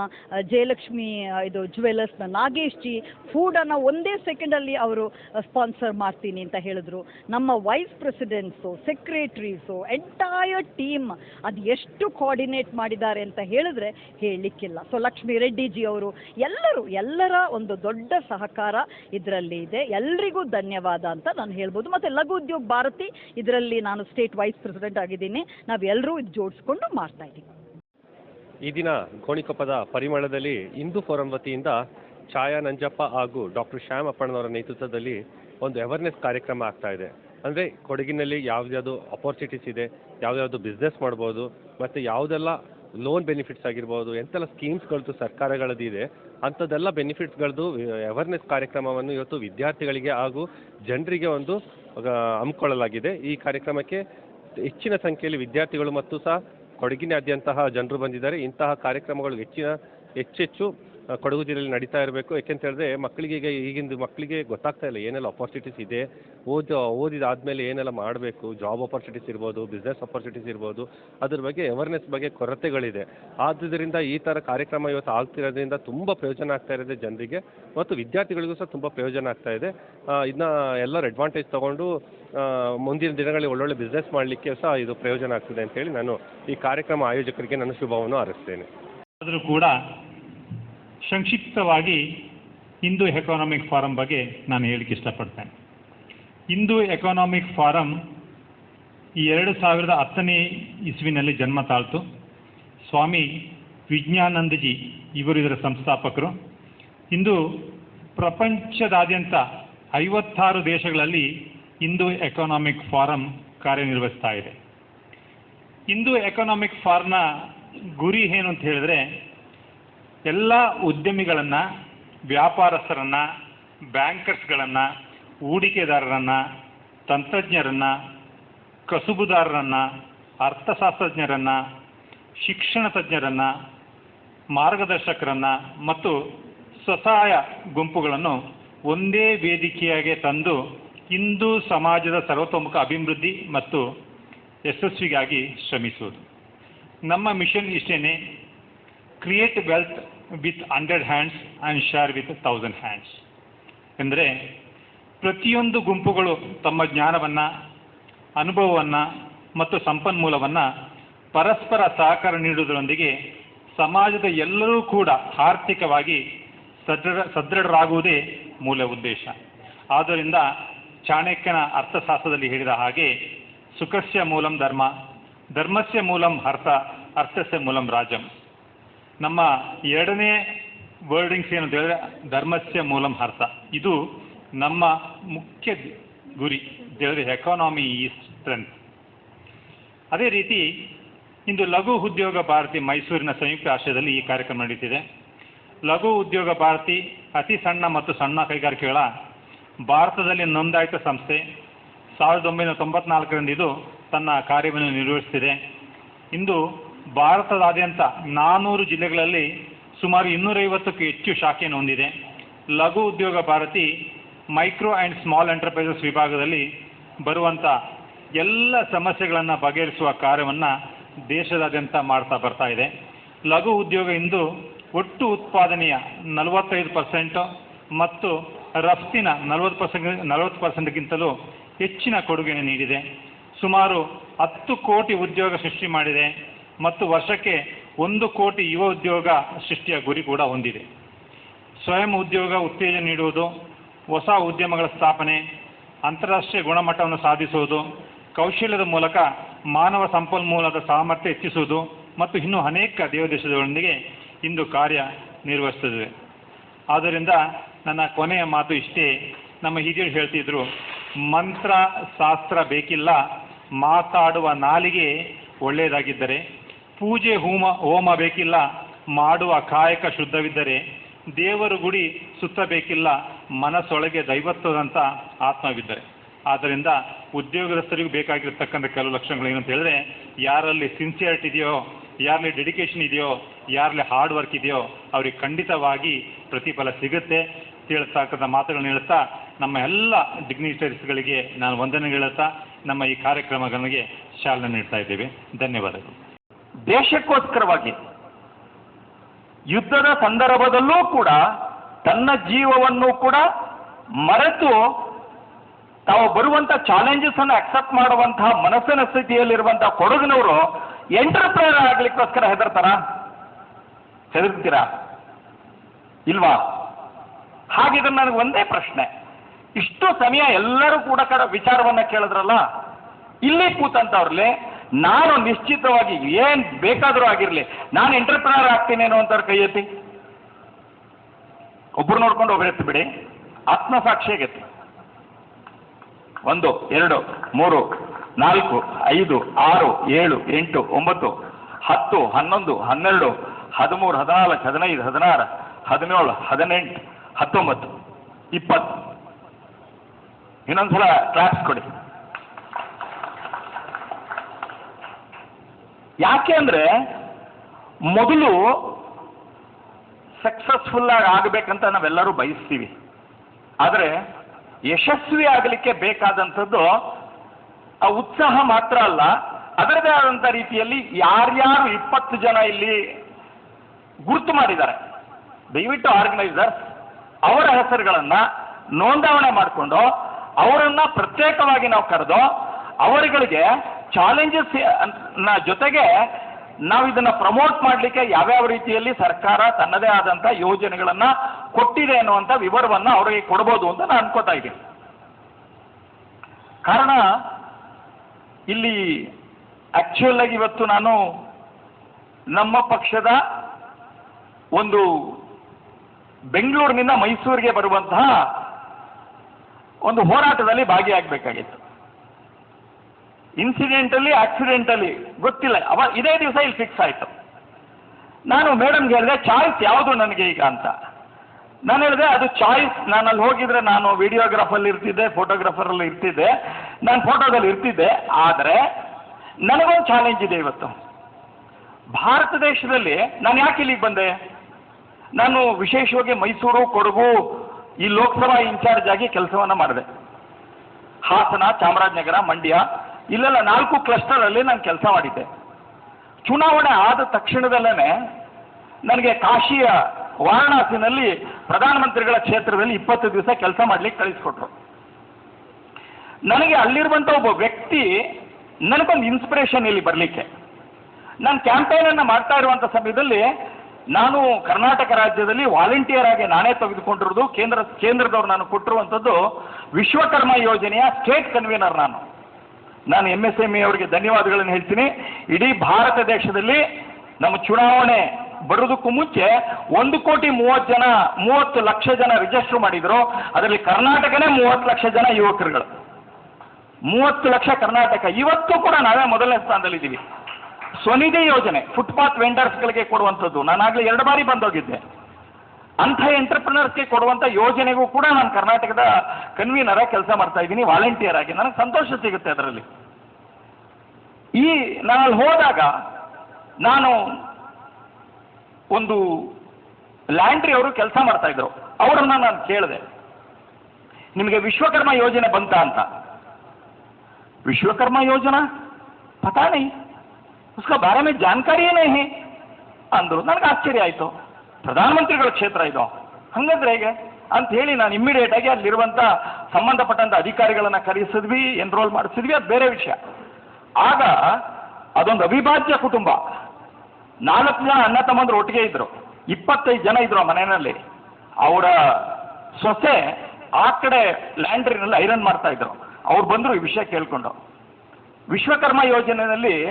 ಜಯಲಕ್ಷ್ಮಿ ಇದು ಜುವೆಲ್ಲರ್ಸ್ನ ನಾಗೇಶ್ ಜಿ ಫೂಡನ್ನು ಒಂದೇ ಸೆಕೆಂಡಲ್ಲಿ ಅವರು ಸ್ಪಾನ್ಸರ್ ಮಾಡ್ತೀನಿ ಅಂತ ಹೇಳಿದ್ರು. ನಮ್ಮ vice presidents secretaries entire team ಅದು ಎಷ್ಟು ಕೋಆರ್ಡಿನೇಟ್ ಮಾಡಿದ್ದಾರೆ ಅಂತ ಹೇಳಿದ್ರೆ ಹೇಳಲಿಕ್ಕಿಲ್ಲ ಸೊ ಲಕ್ಷ್ಮಿ ರೆಡ್ಡಿ ಜಿ ಅವರು ಎಲ್ಲರೂ, ಎಲ್ಲರ ಒಂದು ದೊಡ್ಡ ಸಹಕಾರ ಇದರಲ್ಲಿ ಇದೆ. ಎಲ್ರಿಗೂ ಧನ್ಯವಾದ ಅಂತ ನಾನು ಹೇಳ್ಬೋದು. ಮತ್ತು ಲಘು ಉದ್ಯೋಗ ಭಾರತಿ, ಇದರಲ್ಲಿ ನಾನು ಸ್ಟೇಟ್ ವೈಸ್ ಪ್ರೆಸಿಡೆಂಟ್ ಆಗಿದ್ದೀನಿ. ನಾವೆಲ್ಲರೂ ಇದು ಜೋಡಿಸ್ಕೊಂಡು ಮಾಡ್ತಾ ಇದ್ದೀವಿ. ಈ ದಿನ ಗೋಣಿಕೊಪ್ಪದ ಪರಿಮಳದಲ್ಲಿ ಹಿಂದೂ ಫೋರಂ ವತಿಯಿಂದ ಛಾಯಾ ನಂಜಪ್ಪ ಹಾಗೂ ಡಾಕ್ಟರ್ ಶ್ಯಾಮ್ ಅಪ್ಪಣ್ಣನವರ ನೇತೃತ್ವದಲ್ಲಿ ಒಂದು ಅವೇರ್ನೆಸ್ ಕಾರ್ಯಕ್ರಮ ಆಗ್ತಾ ಇದೆ. ಅಂದರೆ ಕೊಡಗಿನಲ್ಲಿ ಯಾವ್ದ್ಯಾವುದು ಅಪರ್ಚುನಿಟೀಸ್ ಇದೆ ಯಾವ್ದು ಬಿಸ್ನೆಸ್ ಮಾಡ್ಬೋದು, ಮತ್ತು ಯಾವುದೆಲ್ಲ ಲೋನ್ ಬೆನಿಫಿಟ್ಸ್ ಆಗಿರ್ಬೋದು, ಎಂತೆಲ್ಲ ಸ್ಕೀಮ್ಸ್ಗಳದ್ದು ಸರ್ಕಾರಗಳದ್ದು ಇದೆ ಅಂಥದ್ದೆಲ್ಲ ಬೆನಿಫಿಟ್ಸ್ಗಳದ್ದು ಅವೇರ್ನೆಸ್ ಕಾರ್ಯಕ್ರಮವನ್ನು ಇವತ್ತು ವಿದ್ಯಾರ್ಥಿಗಳಿಗೆ ಹಾಗೂ ಜನರಿಗೆ ಒಂದು ಹಮ್ಮಿಕೊಳ್ಳಲಾಗಿದೆ. ಈ ಕಾರ್ಯಕ್ರಮಕ್ಕೆ ಹೆಚ್ಚಿನ ಸಂಖ್ಯೆಯಲ್ಲಿ ವಿದ್ಯಾರ್ಥಿಗಳು ಮತ್ತು ಸಹ ಕೊಡಗಿನಾದ್ಯಂತಹ ಜನರು ಬಂದಿದ್ದಾರೆ. ಇಂತಹ ಕಾರ್ಯಕ್ರಮಗಳು ಹೆಚ್ಚಿನ, ಹೆಚ್ಚೆಚ್ಚು ಕೊಡಗು ಜಿಲ್ಲೆಯಲ್ಲಿ ನಡೀತಾ ಇರಬೇಕು. ಯಾಕೆಂತ ಹೇಳಿದ್ರೆ ಮಕ್ಕಳಿಗೆ ಈಗ ಈಗಿಂದು ಮಕ್ಕಳಿಗೆ ಗೊತ್ತಾಗ್ತಾ ಇಲ್ಲ ಏನೆಲ್ಲ ಅಪರ್ಚುನಿಟೀಸ್ ಇದೆ. ಓದಿ, ಓದಿದಾದ್ಮೇಲೆ ಏನೆಲ್ಲ ಮಾಡಬೇಕು. ಜಾಬ್ ಅಪರ್ಚುನಿಟೀಸ್ ಇರ್ಬೋದು ಬಿಸ್ನೆಸ್ ಅಪರ್ಚುನಿಟೀಸ್ ಇರ್ಬೋದು. ಅದ್ರ ಬಗ್ಗೆ ಅವೇರ್ನೆಸ್ ಬಗ್ಗೆ ಕೊರತೆಗಳಿದೆ. ಆದ್ದರಿಂದ ಈ ಥರ ಕಾರ್ಯಕ್ರಮ ಇವತ್ತು ಆಗ್ತಿರೋದ್ರಿಂದ ತುಂಬ ಪ್ರಯೋಜನ ಆಗ್ತಾ ಇದೆ ಜನರಿಗೆ. ಮತ್ತು ವಿದ್ಯಾರ್ಥಿಗಳಿಗೂ ಸಹ ತುಂಬ ಪ್ರಯೋಜನ ಆಗ್ತಾ ಇದೆ. ಇದನ್ನ ಎಲ್ಲರೂ ಅಡ್ವಾಂಟೇಜ್ ತಗೊಂಡು ಮುಂದಿನ ದಿನಗಳಲ್ಲಿ ಒಳ್ಳೊಳ್ಳೆ ಬಿಸ್ನೆಸ್ ಮಾಡಲಿಕ್ಕೆ ಸಹ ಇದು ಪ್ರಯೋಜನ ಆಗ್ತದೆ ಅಂತೇಳಿ ನಾನು ಈ ಕಾರ್ಯಕ್ರಮ ಆಯೋಜಕರಿಗೆ ನನ್ನ ಶುಭವನ್ನು ಹಾರೈಸ್ತೇನೆ. ಆದರೂ ಕೂಡ ಸಂಕ್ಷಿಪ್ತವಾಗಿ ಹಿಂದೂ ಎಕನಾಮಿಕ್ ಫಾರಂ ಬಗ್ಗೆ ನಾನು ಹೇಳಕ್ಕೆ ಇಷ್ಟಪಡ್ತೇನೆ. ಹಿಂದೂ ಎಕನಾಮಿಕ್ ಫಾರಂ ಈ ಎರಡು ಸಾವಿರದ ಹತ್ತನೇ ಇಸ್ವಿನಲ್ಲಿ ಜನ್ಮ ತಾಳ್ತು. ಸ್ವಾಮಿ ವಿಜ್ಞಾನಂದಜಿ ಇವರು ಇದರ ಸಂಸ್ಥಾಪಕರು. ಇಂದು ಪ್ರಪಂಚದಾದ್ಯಂತ ಐವತ್ತಾರು ದೇಶಗಳಲ್ಲಿ ಹಿಂದೂ ಎಕನಾಮಿಕ್ ಫಾರಂ ಕಾರ್ಯನಿರ್ವಹಿಸ್ತಾ ಇದೆ. ಹಿಂದೂ ಎಕನಾಮಿಕ್ ಫಾರ್ಮ್ನ ಗುರಿ ಏನು ಅಂತ ಹೇಳಿದ್ರೆ ಎಲ್ಲ ಉದ್ಯಮಿಗಳನ್ನು, ವ್ಯಾಪಾರಸ್ಥರನ್ನು, ಬ್ಯಾಂಕರ್ಸ್ಗಳನ್ನು, ಹೂಡಿಕೆದಾರರನ್ನು, ತಂತ್ರಜ್ಞರನ್ನು, ಕಸುಬುದಾರರನ್ನು, ಅರ್ಥಶಾಸ್ತ್ರಜ್ಞರನ್ನು, ಶಿಕ್ಷಣ ತಜ್ಞರನ್ನು, ಮಾರ್ಗದರ್ಶಕರನ್ನು ಮತ್ತು ಸ್ವಸಹಾಯ ಗುಂಪುಗಳನ್ನು ಒಂದೇ ವೇದಿಕೆಯಾಗೆ ತಂದು ಹಿಂದೂ ಸಮಾಜದ ಸರ್ವತೋಮುಖ ಅಭಿವೃದ್ಧಿ ಮತ್ತು ಯಶಸ್ವಿಗಾಗಿ ಶ್ರಮಿಸುವುದು. ನಮ್ಮ mission ಇಷ್ಟೇನೆ, create wealth with hundred hands and share with thousand hands ಎಂದರೆ ಪ್ರತಿಯೊಂದು ಗುಂಪುಗಳು ತಮ್ಮ ಜ್ಞಾನವನ್ನು, ಅನುಭವವನ್ನು ಮತ್ತು ಸಂಪನ್ಮೂಲವನ್ನು ಪರಸ್ಪರ ಸಹಕಾರ ನೀಡುವುದರೊಂದಿಗೆ ಸಮಾಜದ ಎಲ್ಲರೂ ಕೂಡ ಆರ್ಥಿಕವಾಗಿ ಸದೃಢ, ಸದೃಢರಾಗುವುದೇ ಮೂಲ ಉದ್ದೇಶ. ಆದ್ದರಿಂದ ಚಾಣಕ್ಯನ ಅರ್ಥಶಾಸ್ತ್ರದಲ್ಲಿ ಹೇಳಿದ ಹಾಗೆ ಸುಖಸ್ಯ ಮೂಲಂ ಧರ್ಮ, ಧರ್ಮಸ್ಯ ಮೂಲಂ ಅರ್ಥ, ಅರ್ಥಸ್ಯ ಮೂಲಂ ರಾಜಂ. ನಮ್ಮ ಎರಡನೇ ವರ್ಡಿಂಗ್ಸ್ ಏನು ಅಂತ ಹೇಳಿದ್ರೆ ಧರ್ಮಸ್ಯ ಮೂಲಂ ಅರ್ಥ ಇದು ನಮ್ಮ ಮುಖ್ಯ ಗುರಿ ಅಂತ ಹೇಳಿದ್ರೆ ಎಕಾನಮಿ ಈ ಸ್ಟ್ರೆಂತ್ ಅದೇ ರೀತಿ ಇಂದು ಲಘು ಉದ್ಯೋಗ ಭಾರತಿ ಮೈಸೂರಿನ ಸಂಯುಕ್ತ ಆಶ್ರಯದಲ್ಲಿ ಈ ಕಾರ್ಯಕ್ರಮ ನಡೀತಿದೆ. ಲಘು ಉದ್ಯೋಗ ಭಾರತಿ ಅತಿ ಸಣ್ಣ ಮತ್ತು ಸಣ್ಣ ಕೈಗಾರಿಕೆಗಳ ಭಾರತದಲ್ಲಿ ನೋಂದಾಯಿತ ಸಂಸ್ಥೆ. ಸಾವಿರದ ಒಂಬೈನೂರ ತೊಂಬತ್ನಾಲ್ಕರಿಂದ ಇದು ತನ್ನ ಕಾರ್ಯವನ್ನು ನಿರ್ವಹಿಸ್ತಿದೆ. ಇಂದು ಭಾರತದಾದ್ಯಂತ ನಾನ್ನೂರು ಜಿಲ್ಲೆಗಳಲ್ಲಿ ಸುಮಾರು ಇನ್ನೂರೈವತ್ತಕ್ಕೂ ಹೆಚ್ಚು ಶಾಖೆಯನ್ನು ಹೊಂದಿದೆ Laghu Udyog Bharati micro and small enterprises ವಿಭಾಗದಲ್ಲಿ ಬರುವಂಥ ಎಲ್ಲ ಸಮಸ್ಯೆಗಳನ್ನು ಬಗೆಹರಿಸುವ ಕಾರ್ಯವನ್ನು ದೇಶದಾದ್ಯಂತ ಮಾಡ್ತಾ ಬರ್ತಾ ಇದೆ. ಲಘು ಉದ್ಯೋಗ ಇಂದು ಒಟ್ಟು ಉತ್ಪಾದನೆಯ ನಲವತ್ತೈದು ಪರ್ಸೆಂಟು ಮತ್ತು ರಫ್ತಿನ ನಲವತ್ತು ಪರ್ಸೆಂಟ್, ನಲವತ್ತು ಪರ್ಸೆಂಟ್ಗಿಂತಲೂ ಹೆಚ್ಚಿನ ಕೊಡುಗೆಯನ್ನು ನೀಡಿದೆ. ಸುಮಾರು ಹತ್ತು ಕೋಟಿ ಉದ್ಯೋಗ ಸೃಷ್ಟಿ ಮಾಡಿದೆ. ಮತ್ತು ವರ್ಷಕ್ಕೆ ಒಂದು ಕೋಟಿ ಯುವ ಉದ್ಯೋಗ ಸೃಷ್ಟಿಯ ಗುರಿ ಕೂಡ ಹೊಂದಿದೆ. ಸ್ವಯಂ ಉದ್ಯೋಗ ಉತ್ತೇಜನ ನೀಡುವುದು, ಹೊಸ ಉದ್ಯಮಗಳ ಸ್ಥಾಪನೆ, ಅಂತಾರಾಷ್ಟ್ರೀಯ ಗುಣಮಟ್ಟವನ್ನು ಸಾಧಿಸುವುದು, ಕೌಶಲ್ಯದ ಮೂಲಕ ಮಾನವ ಸಂಪನ್ಮೂಲದ ಸಾಮರ್ಥ್ಯ ಹೆಚ್ಚಿಸುವುದು ಮತ್ತು ಇನ್ನೂ ಅನೇಕ ದೇವದೇಶಗಳೊಂದಿಗೆ ಇಂದು ಕಾರ್ಯ ನಿರ್ವಹಿಸುತ್ತಿದೆ ಆದ್ದರಿಂದ ನನ್ನ ಕೊನೆಯ ಮಾತು ಇಷ್ಟೇ. ನಮ್ಮ ಹಿರಿಯರು ಹೇಳ್ತಿದ್ರು, ಮಂತ್ರ, ಶಾಸ್ತ್ರ ಬೇಕಿಲ್ಲ, ಮಾತಾಡುವ ನಾಲಿಗೆ ಒಳ್ಳೆಯದಾಗಿದ್ದರೆ ಪೂಜೆ ಹೋಮ ಹೋಮ ಬೇಕಿಲ್ಲ, ಮಾಡುವ ಕಾಯಕ ಶುದ್ಧವಿದ್ದರೆ ದೇವರು ಗುಡಿ ಸುತ್ತಬೇಕಿಲ್ಲ, ಮನಸ್ಸೊಳಗೆ ದೈವತ್ವದಂಥ ಆತ್ಮವಿದ್ದರೆ. ಆದ್ದರಿಂದ ಉದ್ಯೋಗಸ್ಥರಿಗೂ ಬೇಕಾಗಿರ್ತಕ್ಕಂಥ ಕೆಲವು ಲಕ್ಷಣಗಳು ಏನಂತ ಹೇಳಿದ್ರೆ, ಯಾರಲ್ಲಿ ಸಿನ್ಸಿಯರಿಟಿ ಇದೆಯೋ, ಯಾರಲ್ಲಿ ಡೆಡಿಕೇಶನ್ ಇದೆಯೋ, ಯಾರಲ್ಲಿ ಹಾರ್ಡ್ ವರ್ಕ್ ಇದೆಯೋ, ಅವ್ರಿಗೆ ಖಂಡಿತವಾಗಿ ಪ್ರತಿಫಲ ಸಿಗುತ್ತೆ. ಹೇಳ್ತಕ್ಕಂಥ ಮಾತುಗಳನ್ನ ಹೇಳ್ತಾ, ನಮ್ಮ ಎಲ್ಲ ಡಿಗ್ನಿಟರೀಸ್ಗಳಿಗೆ ನಾನು ವಂದನೆ ಹೇಳುತ್ತಾ ನಮ್ಮ ಈ ಕಾರ್ಯಕ್ರಮಗಳಿಗೆ ಚಾಲನೆ ನೀಡ್ತಾ ಇದ್ದೇವೆ. ಧನ್ಯವಾದಗಳು. ದೇಶಕ್ಕೋಸ್ಕರವಾಗಿ. ಯುದ್ಧದ ಸಂದರ್ಭದಲ್ಲೂ ಕೂಡ ತನ್ನ ಜೀವವನ್ನು ಕೂಡ ಮರೆತು ತಾವು ಬರುವಂತ ಚಾಲೆಂಜಸ್ ಅನ್ನು ಅಕ್ಸೆಪ್ಟ್ ಮಾಡುವಂತಹ ಮನಸ್ಸಿನ ಸ್ಥಿತಿಯಲ್ಲಿರುವಂತಹ ಕೊಡಗಿನವರು ಎಂಟರ್ಪ್ರೈನರ್ ಆಗ್ಲಿಕ್ಕೋಸ್ಕರ ಹೆದರ್ತಾರ? ಹೆದರ್ತೀರಾ? ಇಲ್ವಾ? ಹಾಗಿದ್ರೆ ನನಗೆ ಒಂದೇ ಪ್ರಶ್ನೆ. ಇಷ್ಟು ಸಮಯ ಎಲ್ಲರೂ ಕೂಡ ಕಡೆ ವಿಚಾರವನ್ನ ಕೇಳಿದ್ರಲ್ಲ, ಇಲ್ಲಿ ಕೂತಂತವ್ರಲ್ಲಿ ನಾನು ನಿಶ್ಚಿತವಾಗಿ ಏನ್ ಬೇಕಾದರೂ ಆಗಿರಲಿ, ನಾನು ಎಂಟರ್ಪ್ರನರ್ ಆಗ್ತೀನಿ ಅಂತಾರೆ ಕೈ ಎತ್ತಿ. ಒಬ್ರು ನೋಡ್ಕೊಂಡು ಒಬ್ರು ಎತ್ತಿ ಬಿಡಿ. ಆತ್ಮಸಾಕ್ಷಿಯಾಗೆತ್ತಿ ಒಂದು, ಎರಡು, ಮೂರು, ನಾಲ್ಕು, ಐದು, ಆರು, ಏಳು, ಎಂಟು, ಒಂಬತ್ತು, ಹತ್ತು, ಹನ್ನೊಂದು, ಹನ್ನೆರಡು, ಹದಿಮೂರು, ಹದಿನಾಲ್ಕು, ಹದಿನೈದು, ಹದಿನಾರು, ಹದಿನೇಳು, ಹದಿನೆಂಟು, ಹತ್ತೊಂಬತ್ತು, ಇಪ್ಪತ್ತು. ಇನ್ನೊಂದ್ಸಲ ಕ್ಲಾಸ್ ಕೊಡಿ. ಯಾಕೆ ಅಂದರೆ ಮೊದಲು ಸಕ್ಸಸ್ಫುಲ್ ಆಗಿ ಆಗಬೇಕಂತ ನಾವೆಲ್ಲರೂ ಬಯಸ್ತೀವಿ. ಆದರೆ ಯಶಸ್ವಿ ಆಗಲಿಕ್ಕೆ ಬೇಕಾದಂಥದ್ದು ಆ ಉತ್ಸಾಹ ಮಾತ್ರ ಅಲ್ಲ. ಅದರದೇ ಆದಂಥ ರೀತಿಯಲ್ಲಿ ಯಾರ್ಯಾರು ಇಪ್ಪತ್ತು ಜನ ಇಲ್ಲಿ ಗುರುತು ಮಾಡಿದ್ದಾರೆ, ದಯವಿಟ್ಟು ಆರ್ಗನೈಸರ್ಸ್ ಅವರ ಹೆಸರುಗಳನ್ನು ನೋಂದಾವಣೆ ಮಾಡಿಕೊಂಡು ಅವರನ್ನು ಪ್ರತ್ಯೇಕವಾಗಿ ನಾವು ಕರೆದು ಅವರುಗಳಿಗೆ ಚಾಲೆಂಜಸ್ನ ಜೊತೆಗೆ ನಾವು ಇದನ್ನ ಪ್ರಮೋಟ್ ಮಾಡಲಿಕ್ಕೆ ಯಾವ್ಯಾವ ರೀತಿಯಲ್ಲಿ ಸರ್ಕಾರ ತನ್ನದೇ ಆದಂತ ಯೋಜನೆಗಳನ್ನ ಕೊಟ್ಟಿದೆ ಅನ್ನುವಂಥ ವಿವರವನ್ನ ಅವರಿಗೆ ಕೊಡ್ಬೋದು ಅಂತ ನಾನು ಅನ್ಕೋತಾ ಇದ್ದೀನಿ. ಕಾರಣ, ಇಲ್ಲಿ ಆಕ್ಚುಯಲ್ ಆಗಿ ಇವತ್ತು ನಾನು ನಮ್ಮ ಪಕ್ಷದ ಒಂದು ಬೆಂಗಳೂರಿನಿಂದ ಮೈಸೂರಿಗೆ ಬರುವಂತಹ ಒಂದು ಹೋರಾಟದಲ್ಲಿ ಭಾಗಿಯಾಗಬೇಕಾಗಿತ್ತು. ಇನ್ಸಿಡೆಂಟಲ್ಲಿ ಆಕ್ಸಿಡೆಂಟಲ್ಲಿ ಗೊತ್ತಿಲ್ಲ. ಅವ ಇದೇ ದಿವಸ ಇಲ್ಲಿ ಫಿಕ್ಸ್ ಆಯಿತು. ನಾನು ಮೇಡಮ್ಗೆ ಹೇಳಿದೆ ಚಾಯ್ಸ್ ಯಾವುದು ನನಗೆ ಈಗ ಅಂತ? ನಾನು ಹೇಳಿದೆ, ಅದು ಚಾಯ್ಸ್ ನಾನು ಅಲ್ಲಿ ಹೋಗಿದ್ರೆ ನಾನು ವಿಡಿಯೋಗ್ರಾಫಲ್ಲಿ ಇರ್ತಿದ್ದೆ ಫೋಟೋಗ್ರಾಫರಲ್ಲಿ ಇರ್ತಿದ್ದೆ. ನಾನು ಫೋಟೋದಲ್ಲಿ ಇರ್ತಿದ್ದೆ. ಆದರೆ ನನಗೊಂದು ಚಾಲೆಂಜ್ ಇದೆ ಇವತ್ತು. ಭಾರತ ದೇಶದಲ್ಲಿ ನಾನು ಯಾಕೆ ಇಲ್ಲಿಗೆ ಬಂದೆ? ನಾನು ವಿಶೇಷವಾಗಿ ಮೈಸೂರು, ಕೊಡಗು ಈ ಲೋಕಸಭಾ ಇನ್ಚಾರ್ಜ್ ಆಗಿ ಕೆಲಸವನ್ನು ಮಾಡಿದೆ. ಹಾಸನ, ಚಾಮರಾಜನಗರ, ಮಂಡ್ಯ ಇಲ್ಲೆಲ್ಲ, ನಾಲ್ಕು ಕ್ಲಸ್ಟರಲ್ಲಿ ನಾನು ಕೆಲಸ ಮಾಡಿದ್ದೆ. ಚುನಾವಣೆ ಆದ ತಕ್ಷಣದಲ್ಲೇ ನನಗೆ ಕಾಶಿಯ ವಾರಣಾಸಿನಲ್ಲಿ ಪ್ರಧಾನಮಂತ್ರಿಗಳ ಕ್ಷೇತ್ರದಲ್ಲಿ ಇಪ್ಪತ್ತು ದಿವಸ ಕೆಲಸ ಮಾಡ್ಲಿಕ್ಕೆ ಕಳಿಸ್ಕೊಟ್ರು. ನನಗೆ ಅಲ್ಲಿರುವಂಥ ಒಬ್ಬ ವ್ಯಕ್ತಿ ನನಗೊಂದು ಇನ್ಸ್ಪಿರೇಷನ್ ಇಲ್ಲಿ ಬರಲಿಕ್ಕೆ. ನಾನು ಕ್ಯಾಂಪೇನನ್ನು ಮಾಡ್ತಾ ಇರುವಂಥ ಸಮಯದಲ್ಲಿ ನಾನು ಕರ್ನಾಟಕ ರಾಜ್ಯದಲ್ಲಿ ವಾಲಂಟಿಯರ್ ಆಗಿ ನಾನೇ ತೆಗೆದುಕೊಂಡಿರೋದು ಕೇಂದ್ರ, ಕೇಂದ್ರದವ್ರು ನಾನು ಕೊಟ್ಟಿರುವಂಥದ್ದು ವಿಶ್ವಕರ್ಮ ಯೋಜನೆಯ ಸ್ಟೇಟ್ ಕನ್ವೀನರ್ ನಾನು. ನಾನು ಎಂ ಎಸ್ ಎಂ ಇ ಅವರಿಗೆ ಧನ್ಯವಾದಗಳನ್ನು ಹೇಳ್ತೀನಿ. ಇಡೀ ಭಾರತ ದೇಶದಲ್ಲಿ ನಮ್ಮ ಚುನಾವಣೆ ಬರೋದಕ್ಕೂ ಮುಂಚೆ ಒಂದು ಕೋಟಿ ಮೂವತ್ತು ಜನ, ಮೂವತ್ತು ಲಕ್ಷ ಜನ ರಿಜಿಸ್ಟರ್ ಮಾಡಿದ್ರು. ಅದರಲ್ಲಿ ಕರ್ನಾಟಕನೇ ಮೂವತ್ತು ಲಕ್ಷ ಜನ ಯುವಕರುಗಳು. ಮೂವತ್ತು ಲಕ್ಷ ಕರ್ನಾಟಕ. ಇವತ್ತು ಕೂಡ ನಾವೇ ಮೊದಲನೇ ಸ್ಥಾನದಲ್ಲಿದ್ದೀವಿ. ಸ್ವನಿಧಿ ಯೋಜನೆ ಫುಟ್ಪಾತ್ ವೆಂಡರ್ಸ್ಗಳಿಗೆ ಕೊಡುವಂಥದ್ದು. ನಾನಾಗಲೇ ಎರಡು ಬಾರಿ ಬಂದೋಗಿದ್ದೆ. ಅಂಥ ಎಂಟರ್ಪ್ರಿನರ್ಸ್ಗೆ ಕೊಡುವಂಥ ಯೋಜನೆಗೂ ಕೂಡ ನಾನು ಕರ್ನಾಟಕದ ಕನ್ವೀನರ ಕೆಲಸ ಮಾಡ್ತಾ ಇದ್ದೀನಿ ವಾಲಂಟಿಯರ್ ಆಗಿ ನನಗೆ ಸಂತೋಷ ಸಿಗುತ್ತೆ ಅದರಲ್ಲಿ ಈ ನಾನು ಅಲ್ಲಿ ಹೋದಾಗ ನಾನು ಒಂದು ಲ್ಯಾಂಡ್ರಿ ಅವರು ಕೆಲಸ ಮಾಡ್ತಾ ಇದ್ರು ಅವರನ್ನ ನಾನು ಕೇಳಿದೆ ನಿಮಗೆ ವಿಶ್ವಕರ್ಮ ಯೋಜನೆ ಬಂತ ಅಂತ विश्वकर्मा योजना पता नहीं उसका बारे में जानकारी ही नहीं है ಅಂದರು ನನಗೆ ಆಶ್ಚರ್ಯ ಆಯಿತು ಪ್ರಧಾನಮಂತ್ರಿಗಳ ಕ್ಷೇತ್ರ ಇದು. ಹಂಗಂದ್ರೆ ಹೇಗೆ? ಅಂತ ಹೇಳಿ ನಾನು ಇಮ್ಮಿಡಿಯೇಟ್ ಆಗಿ ಅಲ್ಲಿರುವಂಥ ಸಂಬಂಧಪಟ್ಟಂತ ಅಧಿಕಾರಿಗಳನ್ನ ಕರೆಸಿದ್ವಿ ಎನ್ರೋಲ್ ಮಾಡಿಸಿದ್ವಿ, ಅದು ಬೇರೆ ವಿಷಯ. ಆಗ ಅದೊಂದು ಅವಿಭಾಜ್ಯ ಕುಟುಂಬ. ನಾಲ್ಕು ಜನ ಅಣ್ಣ ತಮ್ಮಂದ್ರು ಒಟ್ಟಿಗೆ ಇದ್ರು. ಇಪ್ಪತ್ತೈದು ಜನ ಇದ್ರು ಆ ಮನೆಯಲ್ಲಿ. ಅವರ ಸೊಸೆ ಆ ಕಡೆ ಲ್ಯಾಂಡ್ರಿನಲ್ಲಿ ಐರನ್ ಮಾಡ್ತಾ ಇದ್ರು. ಅವ್ರು ಬಂದರು ಈ ವಿಷಯ ಕೇಳ್ಕೊಂಡು. ವಿಶ್ವಕರ್ಮ ಯೋಜನೆಯಲ್ಲಿ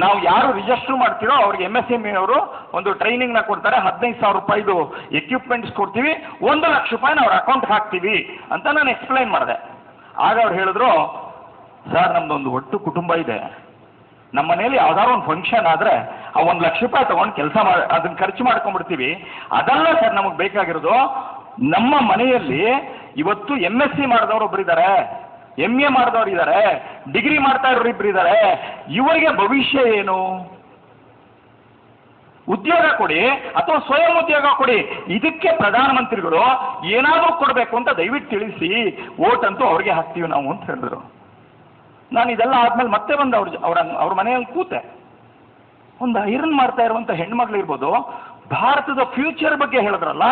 ನಾವು ಯಾರು ರಿಜಿಸ್ಟರ್ ಮಾಡ್ತೀರೋ ಅವ್ರಿಗೆ ಎಂ ಎಸ್ ಎಂ ಅವರು ಒಂದು ಟ್ರೈನಿಂಗ್ನ ಕೊಡ್ತಾರೆ, ಹದಿನೈದು ಸಾವಿರ ರೂಪಾಯಿದು ಎಕ್ವಿಪ್ಮೆಂಟ್ಸ್ ಕೊಡ್ತೀವಿ, ಒಂದು ಲಕ್ಷ ರೂಪಾಯಿನ ಅವ್ರ ಅಕೌಂಟ್ಗೆ ಹಾಕ್ತೀವಿ ಅಂತ ನಾನು ಎಕ್ಸ್ಪ್ಲೈನ್ ಮಾಡಿದೆ. ಆಗ ಅವ್ರು ಹೇಳಿದ್ರು, ಸರ್ ನಮ್ದೊಂದು ಒಟ್ಟು ಕುಟುಂಬ ಇದೆ. ನಮ್ಮ ಮನೇಲಿ ಯಾವ್ದಾದ್ರು ಒಂದು ಫಂಕ್ಷನ್ ಆದರೆ ಆ ಒಂದು ಲಕ್ಷ ರೂಪಾಯಿ ತೊಗೊಂಡು ಕೆಲಸ ಮಾಡಿ, ಅದನ್ನು ಖರ್ಚು ಮಾಡ್ಕೊಂಡ್ಬಿಡ್ತೀವಿ. ಅದಲ್ಲ ಸರ್ ನಮಗೆ ಬೇಕಾಗಿರೋದು, ನಮ್ಮ ಮನೆಯಲ್ಲಿ ಇವತ್ತು ಎಂ ಎಸ್ ಸಿ ಮಾಡಿದವರು ಒಬ್ಬರಿದ್ದಾರೆ ಎಂ ಎ ಮಾಡಿದವರಿದ್ದಾರೆ ಡಿಗ್ರಿ ಮಾಡ್ತಾ ಇರೋರು ಇಬ್ರು ಇದ್ದಾರೆ ಇವರಿಗೆ ಭವಿಷ್ಯ ಏನು? ಉದ್ಯೋಗ ಕೊಡಿ ಅಥವಾ ಸ್ವಯಂ ಉದ್ಯೋಗ ಕೊಡಿ. ಇದಕ್ಕೆ ಪ್ರಧಾನಮಂತ್ರಿಗಳು ಏನಾದರೂ ಕೊಡಬೇಕು ಅಂತ ದಯವಿಟ್ಟು ತಿಳಿಸಿ ಓಟ್ ಅಂತೂ ಅವ್ರಿಗೆ ಹಾಕ್ತೀವಿ ನಾವು ಅಂತ ಹೇಳಿದ್ರು. ನಾನು ಇದೆಲ್ಲ ಆದ್ಮೇಲೆ ಮತ್ತೆ ಬಂದು ಅವ್ರ ಅವ್ರ ಅವ್ರ ಮನೆಯಲ್ಲಿ ಕೂತೆ. ಒಂದು ಐರನ್ ಮಾಡ್ತಾ ಇರುವಂಥ ಹೆಣ್ಮಗಳಿರ್ಬೋದು ಭಾರತದ ಫ್ಯೂಚರ್ ಬಗ್ಗೆ ಹೇಳಿದ್ರಲ್ಲ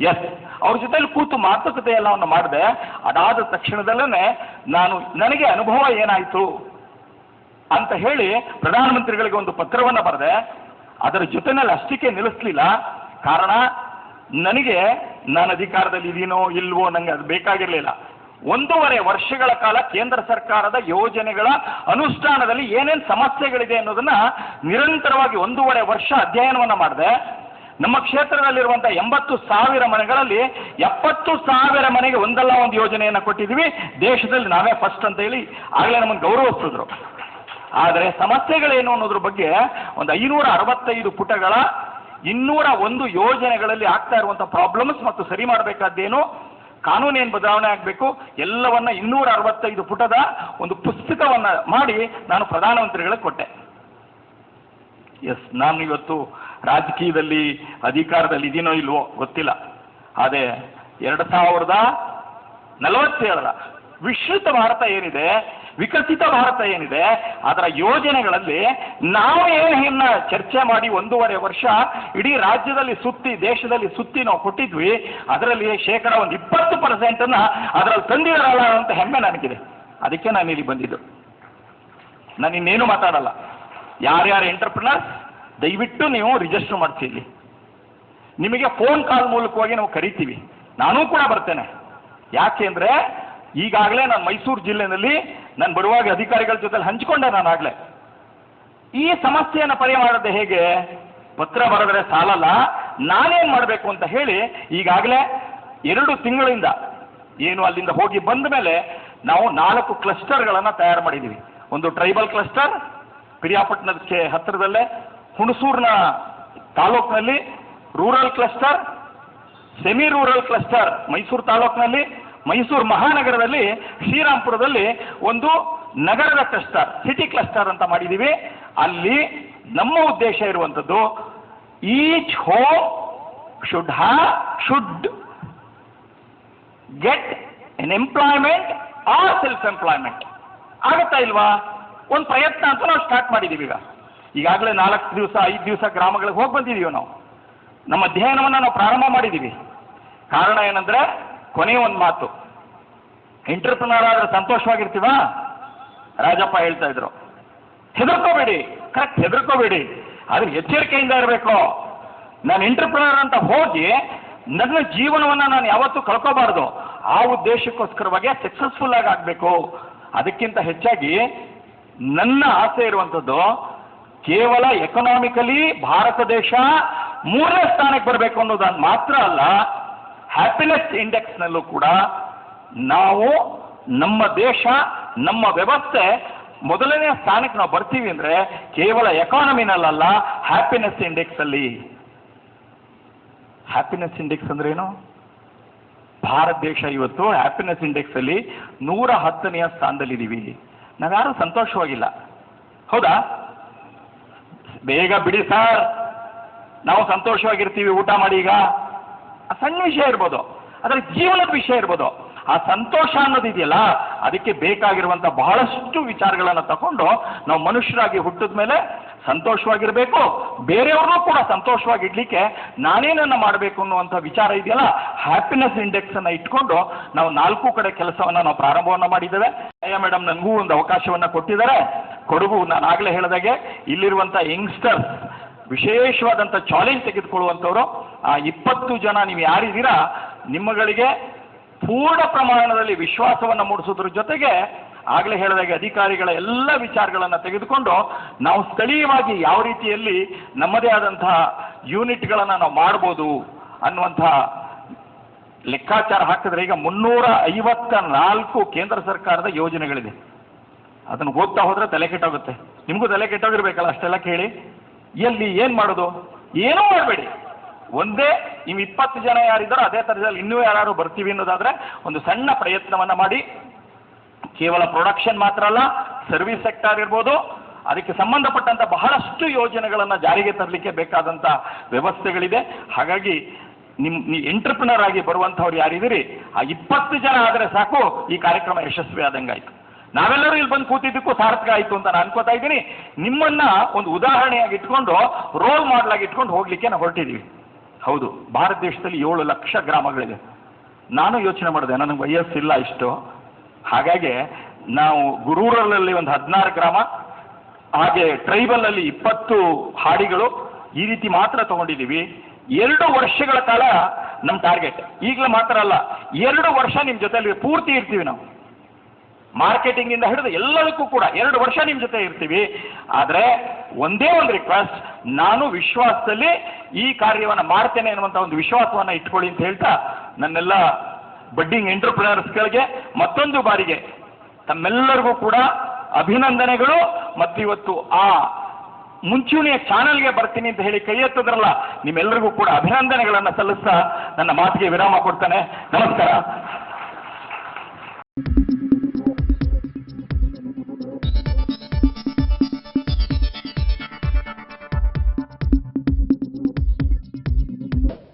ಎಸ್ ಅವ್ರ ಜೊತೆಲಿ ಕೂತು ಮಾತುಕತೆ ಎಲ್ಲವನ್ನು ಮಾಡಿದೆ. ಅದಾದ ತಕ್ಷಣದಲ್ಲೇ ನಾನು ನನಗೆ ಅನುಭವ ಏನಾಯಿತು ಅಂತ ಹೇಳಿ ಪ್ರಧಾನಮಂತ್ರಿಗಳಿಗೆ ಒಂದು ಪತ್ರವನ್ನು ಬರೆದೆ. ಅದರ ಜೊತೆನಲ್ಲಿ ಅಷ್ಟಕ್ಕೆ ನಿಲ್ಲಿಸ್ಲಿಲ್ಲ. ಕಾರಣ ನನಗೆ ನಾನು ಅಧಿಕಾರದಲ್ಲಿ ಇದೀನೋ ಇಲ್ವೋ ನನಗೆ ಅದು ಬೇಕಾಗಿರಲಿಲ್ಲ. ಒಂದೂವರೆ ವರ್ಷಗಳ ಕಾಲ ಕೇಂದ್ರ ಸರ್ಕಾರದ ಯೋಜನೆಗಳ ಅನುಷ್ಠಾನದಲ್ಲಿ ಏನೇನು ಸಮಸ್ಯೆಗಳಿದೆ ಅನ್ನೋದನ್ನ ನಿರಂತರವಾಗಿ ಒಂದೂವರೆ ವರ್ಷ ಅಧ್ಯಯನವನ್ನು ಮಾಡಿದೆ. ನಮ್ಮ ಕ್ಷೇತ್ರದಲ್ಲಿರುವಂಥ ಎಂಬತ್ತು ಸಾವಿರ ಮನೆಗಳಲ್ಲಿ ಎಪ್ಪತ್ತು ಸಾವಿರ ಮನೆಗೆ ಒಂದಲ್ಲ ಒಂದು ಯೋಜನೆಯನ್ನು ಕೊಟ್ಟಿದ್ದೀವಿ. ದೇಶದಲ್ಲಿ ನಾವೇ ಫಸ್ಟ್ ಅಂತ ಹೇಳಿ ಆಗಲೇ ನಮ್ಮನ್ನು ಗೌರವಿಸಿದ್ರು ಆದರೆ ಸಮಸ್ಯೆಗಳೇನು ಅನ್ನೋದ್ರ ಬಗ್ಗೆ ಒಂದು ಐನೂರ ಅರವತ್ತೈದು ಪುಟಗಳ ಇನ್ನೂರ ಒಂದು ಯೋಜನೆಗಳಲ್ಲಿ ಆಗ್ತಾ ಇರುವಂಥ ಪ್ರಾಬ್ಲಮ್ಸ್ ಮತ್ತು ಸರಿ ಮಾಡಬೇಕಾದ್ದೇನು? ಕಾನೂನೇನು ಬದಲಾವಣೆ ಆಗಬೇಕು. ಎಲ್ಲವನ್ನ ಇನ್ನೂರ ಅರವತ್ತೈದು ಪುಟದ ಒಂದು ಪುಸ್ತಕವನ್ನು ಮಾಡಿ ನಾನು ಪ್ರಧಾನಮಂತ್ರಿಗಳಿಗೆ ಕೊಟ್ಟೆ. ಎಸ್ ನಾನು ಇವತ್ತು ರಾಜಕೀಯದಲ್ಲಿ ಅಧಿಕಾರದಲ್ಲಿ ಇದೀನೋ ಇಲ್ವೋ ಗೊತ್ತಿಲ್ಲ. ಆದರೆ ಎರಡು ಸಾವಿರದ ನಲವತ್ತೇಳರ ವಿಶ್ರಿತ ಭಾರತ ಏನಿದೆ, ವಿಕಸಿತ ಭಾರತ ಏನಿದೆ, ಅದರ ಯೋಜನೆಗಳಲ್ಲಿ ನಾವು ಏನು ಚರ್ಚೆ ಮಾಡಿ ಒಂದೂವರೆ ವರ್ಷ ಇಡೀ ರಾಜ್ಯದಲ್ಲಿ ಸುತ್ತಿ, ದೇಶದಲ್ಲಿ ಸುತ್ತಿ ನಾವು ಕೊಟ್ಟಿದ್ವಿ. ಅದರಲ್ಲಿ ಶೇಕಡ ಒಂದು ಇಪ್ಪತ್ತು ಪರ್ಸೆಂಟನ್ನು ಅದರಲ್ಲಿ ತಂದಿರಲ್ಲ ಅಂತ ಹೆಮ್ಮೆ ನನಗಿದೆ. ಅದಕ್ಕೆ ನಾನು ಇಲ್ಲಿ ಬಂದಿದ್ದು. ನಾನು ಇನ್ನೇನು ಮಾತಾಡಲ್ಲ. ಯಾರ್ಯಾರು ಎಂಟರ್ಪ್ರಿನರ್ಸ್ ದಯವಿಟ್ಟು ನೀವು ರಿಜಿಸ್ಟರ್ ಮಾಡ್ತೀವಿ ನಿಮಗೆ ಫೋನ್ ಕಾಲ್ ಮೂಲಕವಾಗಿ ನಾವು ಕರಿತೀವಿ. ನಾನೂ ಕೂಡ ಬರ್ತೇನೆ. ಯಾಕೆ ಅಂದರೆ ಈಗಾಗಲೇ ನಾನು ಮೈಸೂರು ಜಿಲ್ಲೆನಲ್ಲಿ ನಾನು ಬರುವಾಗ ಅಧಿಕಾರಿಗಳ ಜೊತೆ ಹಂಚಿಕೊಂಡೆ ನಾನು ಆಗಲೇ. ಈ ಸಮಸ್ಯೆಯನ್ನು ಪರಿಹಾರದ ಹೇಗೆ? ಪತ್ರ ಬರೆದ್ರೆ ಸಾಲಲ್ಲ, ನಾನೇನು ಮಾಡಬೇಕು ಅಂತ ಹೇಳಿ ಈಗಾಗಲೇ ಎರಡು ತಿಂಗಳಿಂದ ಏನು ಅಲ್ಲಿಂದ ಹೋಗಿ ಬಂದ ಮೇಲೆ ನಾವು ನಾಲ್ಕು ಕ್ಲಸ್ಟರ್ಗಳನ್ನು ತಯಾರು ಮಾಡಿದ್ದೀವಿ ಒಂದು ಟ್ರೈಬಲ್ ಕ್ಲಸ್ಟರ್ ಪಿರಿಯಾಪಟ್ಟಣಕ್ಕೆ ಹತ್ತಿರದಲ್ಲೇ ಹುಣಸೂರಿನ ತಾಲೂಕಿನಲ್ಲಿ rural cluster, semi rural cluster Mysuru ತಾಲೂಕಿನಲ್ಲಿ, ಮೈಸೂರು ಮಹಾನಗರದಲ್ಲಿ ಶ್ರೀರಾಮ್ಪುರದಲ್ಲಿ ಒಂದು ನಗರದ ಕ್ಲಸ್ಟರ್, ಸಿಟಿ ಕ್ಲಸ್ಟರ್ ಅಂತ ಮಾಡಿದ್ದೀವಿ ಅಲ್ಲಿ ನಮ್ಮ ಉದ್ದೇಶ ಇರುವಂಥದ್ದು each who should ah, should get an employment or self employment. ಆಗುತ್ತಾ ಇಲ್ವಾ? ಒಂದು ಪ್ರಯತ್ನ ಅಂತ ನಾವು ಸ್ಟಾರ್ಟ್ ಮಾಡಿದ್ದೀವಿ ಈಗ ಈಗಾಗಲೇ ನಾಲ್ಕು ದಿವಸ, ಐದು ದಿವಸ ಗ್ರಾಮಗಳಿಗೆ ಹೋಗಿ ಬಂದಿದ್ದೀವಿ ನಾವು. ನಮ್ಮ ಅಧ್ಯಯನವನ್ನು ನಾವು ಪ್ರಾರಂಭ ಮಾಡಿದ್ದೀವಿ. ಕಾರಣ ಏನಂದ್ರೆ, ಕೊನೆಯ ಒಂದು ಮಾತು. ಎಂಟರ್ಪ್ರಿನರ್ ಆದರೆ ಸಂತೋಷವಾಗಿರ್ತೀವ? ರಾಜಪ್ಪ ಹೇಳ್ತಾ ಇದ್ರು. ಹೆದರ್ಕೋಬೇಡಿ ಕರೆಕ್ಟ್ ಹೆದರ್ಕೋಬೇಡಿ. ಆದ್ರೆ ಎಚ್ಚರಿಕೆಯಿಂದ ಇರಬೇಕು. ನಾನು ಎಂಟರ್ಪ್ರಿನರ್ ಅಂತ ಹೋಗಿ ನನ್ನ ಜೀವನವನ್ನು ನಾನು ಯಾವತ್ತೂ ಕಳ್ಕೋಬಾರ್ದು. ಆ ಉದ್ದೇಶಕ್ಕೋಸ್ಕರವಾಗಿ ಸಕ್ಸಸ್ಫುಲ್ ಆಗಿ ಆಗಬೇಕು. ಅದಕ್ಕಿಂತ ಹೆಚ್ಚಾಗಿ ನನ್ನ ಆಸೆ ಇರುವಂಥದ್ದು ಕೇವಲ ಎಕನಾಮಿಕಲಿ ಭಾರತ ದೇಶ ಮೂರನೇ ಸ್ಥಾನಕ್ಕೆ ಬರಬೇಕು ಅನ್ನೋದನ್ನು ಮಾತ್ರ ಅಲ್ಲ ಹ್ಯಾಪಿನೆಸ್ ಇಂಡೆಕ್ಸ್ನಲ್ಲೂ ಕೂಡ ನಾವು ನಮ್ಮ ದೇಶ, ನಮ್ಮ ವ್ಯವಸ್ಥೆ ಮೊದಲನೇ ಸ್ಥಾನಕ್ಕೆ ನಾವು ಬರ್ತೀವಿ ಅಂದರೆ ಕೇವಲ ಎಕಾನಮಿನಲ್ಲ ಹ್ಯಾಪಿನೆಸ್ ಇಂಡೆಕ್ಸ್ ಅಲ್ಲಿ ಹ್ಯಾಪಿನೆಸ್ ಇಂಡೆಕ್ಸ್ ಅಂದ್ರೆ ಏನು ಭಾರತ ದೇಶ ಇವತ್ತು ಹ್ಯಾಪಿನೆಸ್ ಇಂಡೆಕ್ಸ್ ಅಲ್ಲಿ ನೂರ ಹತ್ತನೆಯ ಸ್ಥಾನದಲ್ಲಿದ್ದೀವಿ. ನಾವ್ಯಾರು ಸಂತೋಷವಾಗಿಲ್ಲ. ಹೌದಾ? ಬೇಗ ಬಿಡಿ ಸರ್. ನಾವು ಸಂತೋಷವಾಗಿರ್ತೀವಿ, ಊಟ ಮಾಡಿ ಈಗ. ಸಣ್ಣ ವಿಷಯ ಇರ್ಬೋದು. ಅದರ ಜೀವನದ ವಿಷಯ ಇರ್ಬೋದು. ಆ ಸಂತೋಷ ಅನ್ನೋದಿದೆಯಲ್ಲ ಅದಕ್ಕೆ ಬೇಕಾಗಿರುವಂಥ ಬಹಳಷ್ಟು ವಿಚಾರಗಳನ್ನು ತಗೊಂಡು ನಾವು ಮನುಷ್ಯರಾಗಿ ಹುಟ್ಟಿದ ಮೇಲೆ ಸಂತೋಷವಾಗಿರಬೇಕು, ಬೇರೆಯವ್ರನ್ನೂ ಕೂಡ ಸಂತೋಷವಾಗಿ ಸಂತೋಷವಾಗಿಡ್ಲಿಕ್ಕೆ ನಾನೇನನ್ನ ಮಾಡಬೇಕು ಅನ್ನುವಂಥ ವಿಚಾರ ಇದೆಯಲ್ಲ ಹ್ಯಾಪಿನೆಸ್ ಇಂಡೆಕ್ಸ್ ಅನ್ನ ಇಟ್ಕೊಂಡು ನಾವು ನಾಲ್ಕು ಕಡೆ ಕೆಲಸವನ್ನ ನಾವು ಪ್ರಾರಂಭವನ್ನ ಮಾಡಿದ್ದೇವೆ. ಅಯ್ಯ ಮೇಡಮ್ ನನಗೂ ಒಂದು ಅವಕಾಶವನ್ನ ಕೊಟ್ಟಿದ್ದಾರೆ. ಕೊಡಗು ನಾನು ಆಗಲೇ ಹೇಳಿದಾಗೆ ಇಲ್ಲಿರುವಂಥ ಯಂಗ್ಸ್ಟರ್ಸ್ ವಿಶೇಷವಾದಂಥ ಚಾಲೆಂಜ್ ತೆಗೆದುಕೊಳ್ಳುವಂಥವ್ರು ಆ ಇಪ್ಪತ್ತು ಜನ ನೀವು ಯಾರಿದ್ದೀರಾ, ನಿಮ್ಮಗಳಿಗೆ ಪೂರ್ಣ ಪ್ರಮಾಣದಲ್ಲಿ ವಿಶ್ವಾಸವನ್ನು ಮೂಡಿಸೋದ್ರ ಜೊತೆಗೆ ಆಗಲೇ ಹೇಳಿದಾಗೆ ಅಧಿಕಾರಿಗಳ ಎಲ್ಲ ವಿಚಾರಗಳನ್ನು ತೆಗೆದುಕೊಂಡು ನಾವು ಸ್ಥಳೀಯವಾಗಿ ಯಾವ ರೀತಿಯಲ್ಲಿ ನಮ್ಮದೇ ಆದಂತಹ ಯೂನಿಟ್ಗಳನ್ನು ನಾವು ಮಾಡ್ಬೋದು ಅನ್ನುವಂಥ ಲೆಕ್ಕಾಚಾರ ಹಾಕಿದ್ರೆ ಈಗ ಮುನ್ನೂರ ಐವತ್ತ ನಾಲ್ಕು ಕೇಂದ್ರ ಸರ್ಕಾರದ ಯೋಜನೆಗಳಿದೆ. ಅದನ್ನು ಓದ್ತಾ ಹೋದ್ರೆ ತಲೆ ಕೆಟ್ಟೋಗುತ್ತೆ. ನಿಮಗೂ ತಲೆ ಕೆಟ್ಟೋಗಿರ್ಬೇಕಲ್ಲ ಅಷ್ಟೆಲ್ಲ ಕೇಳಿ. ಎಲ್ಲಿ ಏನು ಮಾಡೋದು? ಏನೂ ಮಾಡಬೇಡಿ. ಒಂದೇ ನೀವು ಇಪ್ಪತ್ತು ಜನ ಯಾರಿದ್ದಾರೋ ಅದೇ ಥರದಲ್ಲಿ ಇನ್ನೂ ಯಾರು ಬರ್ತೀವಿ ಅನ್ನೋದಾದ್ರೆ ಒಂದು ಸಣ್ಣ ಪ್ರಯತ್ನವನ್ನ ಮಾಡಿ. ಕೇವಲ ಪ್ರೊಡಕ್ಷನ್ ಮಾತ್ರ ಅಲ್ಲ ಸರ್ವಿಸ್ ಸೆಕ್ಟರ್ ಇರ್ಬೋದು, ಅದಕ್ಕೆ ಸಂಬಂಧಪಟ್ಟಂತ ಬಹಳಷ್ಟು ಯೋಜನೆಗಳನ್ನು ಜಾರಿಗೆ ತರಲಿಕ್ಕೆ ಬೇಕಾದಂಥ ವ್ಯವಸ್ಥೆಗಳಿದೆ. ಹಾಗಾಗಿ ನಿಮ್ ನೀವು ಎಂಟರ್ಪ್ರಿನರ್ ಆಗಿ ಬರುವಂಥವ್ರು ಯಾರಿದ್ದೀರಿ, ಆ ಇಪ್ಪತ್ತು ಜನ ಆದರೆ ಸಾಕು, ಈ ಕಾರ್ಯಕ್ರಮ ಯಶಸ್ವಿ ಆದಂಗಾಯ್ತು. ನಾವೆಲ್ಲರೂ ಇಲ್ಲಿ ಬಂದು ಕೂತಿದ್ದಕ್ಕೂ ಸಾರ್ಥಕ ಆಯಿತು ಅಂತ ನಾನು ಅನ್ಕೋತಾ ಇದ್ದೀನಿ. ನಿಮ್ಮನ್ನ ಒಂದು ಉದಾಹರಣೆಯಾಗಿ ಇಟ್ಕೊಂಡು ರೋಲ್ ಮಾಡಲಾಗಿ ಇಟ್ಕೊಂಡು ಹೋಗ್ಲಿಕ್ಕೆ ನಾವು ಹೊರಟಿದ್ದೀವಿ. ಹೌದು. ಭಾರತ ದೇಶದಲ್ಲಿ ಏಳು ಲಕ್ಷ ಗ್ರಾಮಗಳಿದೆ. ನಾನು ಯೋಚನೆ ಮಾಡಿದೆ, ನನಗೆ ವಯಸ್ಸಿಲ್ಲ ಇಷ್ಟು. ಹಾಗಾಗಿ ನಾವು ಗುರೂರಲ್ಲಲ್ಲಿ ಒಂದು ಹದಿನಾರು ಗ್ರಾಮ, ಹಾಗೆ ಟ್ರೈಬಲ್ ಅಲ್ಲಿ ಇಪ್ಪತ್ತು ಹಾಡಿಗಳು ಈ ರೀತಿ ಮಾತ್ರ ತಗೊಂಡಿದ್ದೀವಿ. ಎರಡು ವರ್ಷಗಳ ಕಾಲ ನಮ್ಮ ಟಾರ್ಗೆಟ್. ಈಗಲೇ ಮಾತ್ರ ಅಲ್ಲ, ಎರಡು ವರ್ಷ ನಿಮ್ಮ ಜೊತೆಲಿ ಪೂರ್ತಿ ಇರ್ತೀವಿ ನಾವು. ಮಾರ್ಕೆಟಿಂಗ್ ಇಂದ ಹಿಡಿದು ಎಲ್ಲದಕ್ಕೂ ಕೂಡ ಎರಡು ವರ್ಷ ನಿಮ್ಮ ಜೊತೆ ಇರ್ತೀವಿ. ಆದರೆ ಒಂದೇ ಒಂದು ರಿಕ್ವೆಸ್ಟ್ ನಾನು ವಿಶ್ವಾಸದಲ್ಲಿ ಈ ಕಾರ್ಯವನ್ನು ಮಾಡ್ತೇನೆ ಅನ್ನುವಂಥ ಒಂದು ವಿಶ್ವಾಸವನ್ನು ಇಟ್ಕೊಳ್ಳಿ ಅಂತ ಹೇಳ್ತಾ ನನ್ನೆಲ್ಲ ಬಡ್ಡಿಂಗ್ ಎಂಟರ್ಪ್ರಿನರ್ಸ್ಗಳಿಗೆ ಮತ್ತೊಂದು ಬಾರಿಗೆ ತಮ್ಮೆಲ್ಲರಿಗೂ ಕೂಡ ಅಭಿನಂದನೆಗಳು. ಮತ್ತು ಇವತ್ತು ಆ ಮುಂಚೂಣಿಯ ಚಾನಲ್ಗೆ ಬರ್ತೀನಿ ಅಂತ ಹೇಳಿ ಕೈ ಎತ್ತದ್ರಲ್ಲ, ನಿಮ್ಮೆಲ್ಲರಿಗೂ ಕೂಡ ಅಭಿನಂದನೆಗಳನ್ನು ಸಲ್ಲಿಸ್ತಾ ನನ್ನ ಮಾತಿಗೆ ವಿರಾಮ ಕೊಡ್ತಾನೆ. ನಮಸ್ಕಾರ.